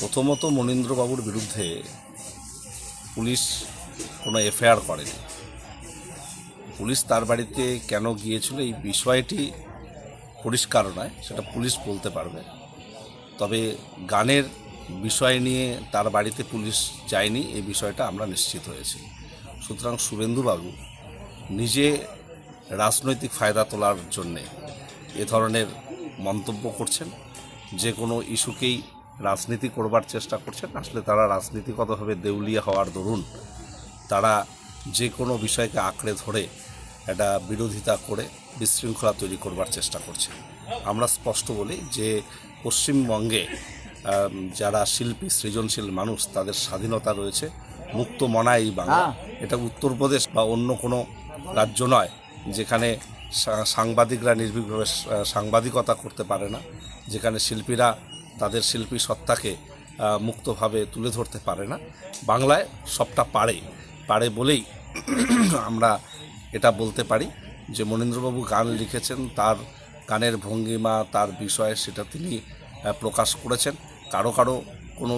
প্রথমত মনীন্দ্রবাবুর বিরুদ্ধে পুলিশ কোনো এফআইআর করেনি। পুলিশ তার বাড়িতে কেন গিয়েছিল এই বিষয়টি পরিষ্কার নয়, সেটা পুলিশ বলতে পারবে। তবে গানের বিষয় নিয়ে তার বাড়িতে পুলিশ যায়নি, এই বিষয়টা আমরা নিশ্চিত হয়েছি। সুতরাং শুভেন্দুবাবু নিজে রাজনৈতিক ফায়দা তোলার জন্যে এ ধরনের মন্তব্য করছেন। যে কোনো ইস্যুকেই রাজনীতি করবার চেষ্টা করছেন আসলে তারা রাজনীতিগতভাবে দেউলিয়া হওয়ার দরুন তারা যে কোনো বিষয়কে আঁকড়ে ধরে একটা বিরোধিতা করে বিশৃঙ্খলা তৈরি করবার চেষ্টা করছে। আমরা স্পষ্ট বলি যে পশ্চিমবঙ্গে যারা শিল্পী সৃজনশীল মানুষ তাদের স্বাধীনতা রয়েছে মুক্ত মনা এই বাংলা। এটা উত্তরপ্রদেশ বা অন্য কোনো রাজ্য নয় যেখানে সাংবাদিকরা নির্ভীকভাবে সাংবাদিকতা করতে পারে না। যেখানে শিল্পীরা তাদের শিল্পী সত্তাকে মুক্তভাবে তুলে ধরতে পারে না। বাংলায় সবটা পারে। পারে বলেই আমরা এটা বলতে পারি যে মনীন্দ্রবাবু গান লিখেছেন, তার গানের ভঙ্গিমা, তার বিষয় সেটা তিনি প্রকাশ করেছেন। কারও কারও কোনো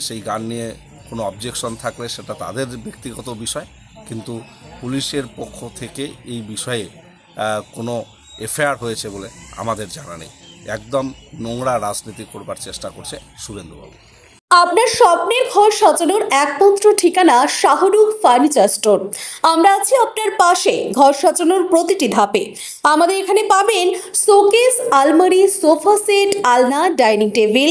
সেই গান নিয়ে কোনো অবজেকশন থাকলে সেটা তাদের ব্যক্তিগত বিষয়। কিন্তু পুলিশের পক্ষ থেকে এই বিষয়ে কোনো এফআইআর হয়েছে বলে আমাদের জানা নেই। একদম নোংরা রাজনীতি করবার চেষ্টা করছে শুভেন্দুবাবু আপনার স্বপ্নের ঘর সাজানোর একমাত্র ঠিকানা শাহরুখ ফার্নিচার স্টোর। আমরা আছি আপনার পাশে ঘর সাজানোর প্রতিটি ধাপে। আমাদের এখানে পাবেন শোকেস, আলমারি, সোফা সেট, আলনা, ডাইনিং টেবিল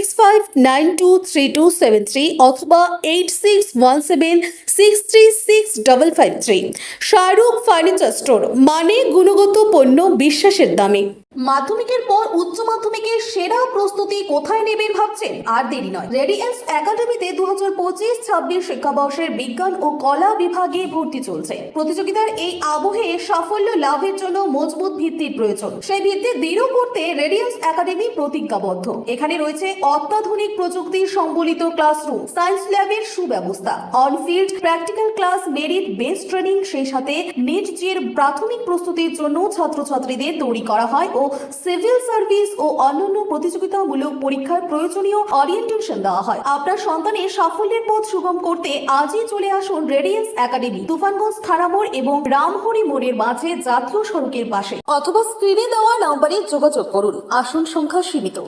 অথবা এইট সিক্স ফার্নিচার স্টোর মানে গুণগত পণ্য বিশ্বাসের দামে। মাধ্যমিকের পর উচ্চ মাধ্যমিকের সেরা প্রস্তুতি কোথায় নেবেন ভাবছেন? আর দেরি নয়। রেডিয়েন্স একাডেমিতে দু হাজার পঁচিশ ছাব্বিশ শিক্ষাবর্ষের বিজ্ঞান ও কলা বিভাগে ভর্তি চলছে। প্রতিযোগিতার এই আবহে সাফল্য লাভের জন্য মজবুত ভিত্তির প্রয়োজন। সেই ভিত্তি দৃঢ় করতে রেডিয়েন্স একাডেমি প্রতিজ্ঞাবদ্ধ। এখানে রয়েছে অত্যাধুনিক প্রযুক্তি সম্বলিত ক্লাসরুম সায়েন্স ল্যাবের সুব্যবস্থা। On field practical class merit base training সেই সাথে নেট জির প্রাথমিক প্রস্তুতির জন্য ছাত্রছাত্রীদের তৈরি করা হয় ও সিভিল সার্ভিস ও অন্যান্য প্রতিযোগিতামূলক পরীক্ষার প্রয়োজনীয় অরিয়েন্টেশন দেওয়া হয়। আপনার সন্তানের সাফল্যের পথ সুগম করতে আজই চলে আসুন রেডিয়েন্স একাডেমি তুফানগঞ্জ থানামোড় এবং রামহরি মোড়ের মাঝে জাতীয় সড়কের পাশে। অথবা স্ক্রিনে দেওয়া নম্বরে যোগাযোগ করুন। আসন সংখ্যা সীমিত।